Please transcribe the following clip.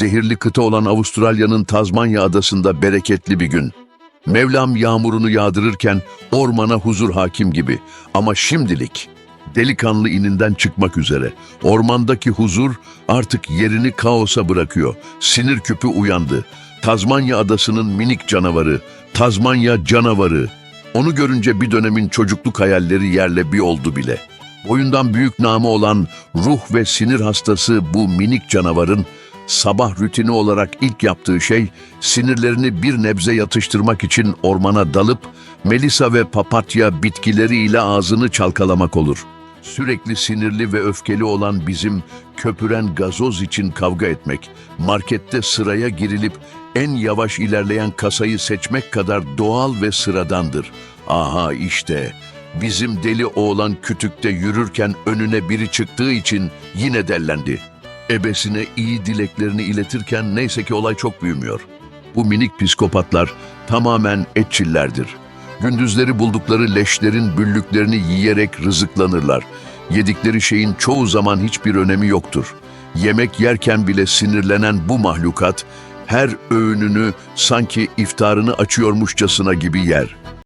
Zehirli kıta olan Avustralya'nın Tazmanya adasında bereketli bir gün. Mevlam yağmurunu yağdırırken ormana huzur hakim gibi. Ama şimdilik delikanlı ininden çıkmak üzere. Ormandaki huzur artık yerini kaosa bırakıyor. Sinir küpü uyandı. Tazmanya adasının minik canavarı, Tazmanya canavarı. Onu görünce bir dönemin çocukluk hayalleri yerle bir oldu bile. Boyundan büyük namı olan ruh ve sinir hastası bu minik canavarın sabah rutini olarak ilk yaptığı şey sinirlerini bir nebze yatıştırmak için ormana dalıp melisa ve papatya bitkileriyle ağzını çalkalamak olur. Sürekli sinirli ve öfkeli olan bizim köpüren gazoz için kavga etmek, markette sıraya girilip en yavaş ilerleyen kasayı seçmek kadar doğal ve sıradandır. Aha işte bizim deli oğlan kütükte yürürken önüne biri çıktığı için yine dellendi. Ebesine iyi dileklerini iletirken neyse ki olay çok büyümüyor. Bu minik psikopatlar tamamen etçillerdir. Gündüzleri buldukları leşlerin büllüklerini yiyerek rızıklanırlar. Yedikleri şeyin çoğu zaman hiçbir önemi yoktur. Yemek yerken bile sinirlenen bu mahlukat her öğününü sanki iftarını açıyormuşçasına gibi yer.